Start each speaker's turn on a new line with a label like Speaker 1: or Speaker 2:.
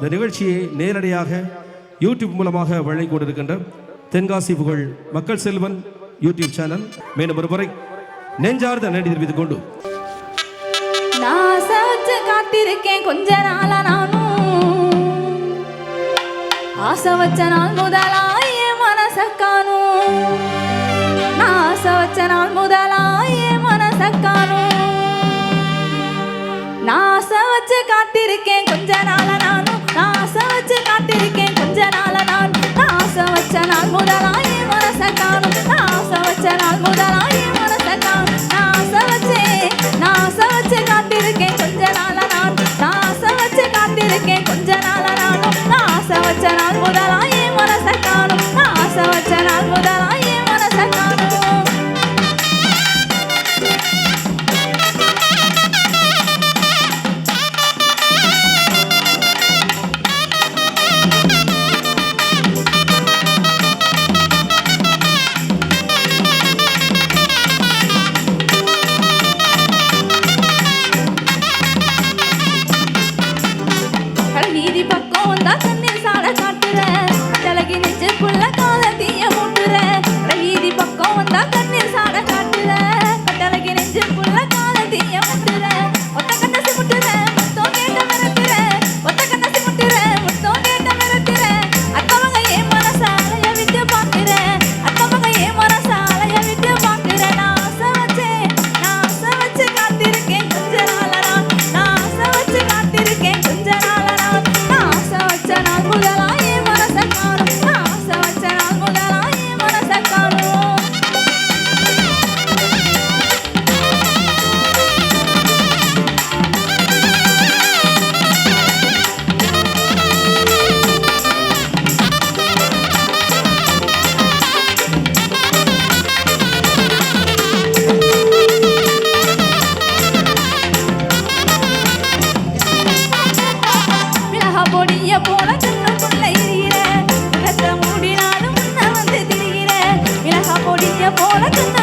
Speaker 1: இந்த நிகழ்ச்சியை நேரடியாக யூடியூப் மூலமாக வழங்கி கொண்டிருக்கின்ற தென்காசி புகழ் மக்கள் செல்வன் யூடியூப் சேனல் மேலும் ஒருமுறை நெஞ்சார்ந்த நன்றி தெரிவித்துக் கொண்டு.
Speaker 2: காத்திருக்கேன் கொஞ்ச நாளா நானும். ஆசை வச்ச நாள் முதலாய மனச ஆசை வச்ச நாள் முதலாய மனச நான் ஆசை வச்சு காத்திருக்கேன் கொஞ்ச நாள் 不打了 கொடிய போல கண்ணுக்குள்ள இருக்கிற இலக்க முடினாலும் முன்ன வந்து திரிகிற இலக கொடிய போல கண்ண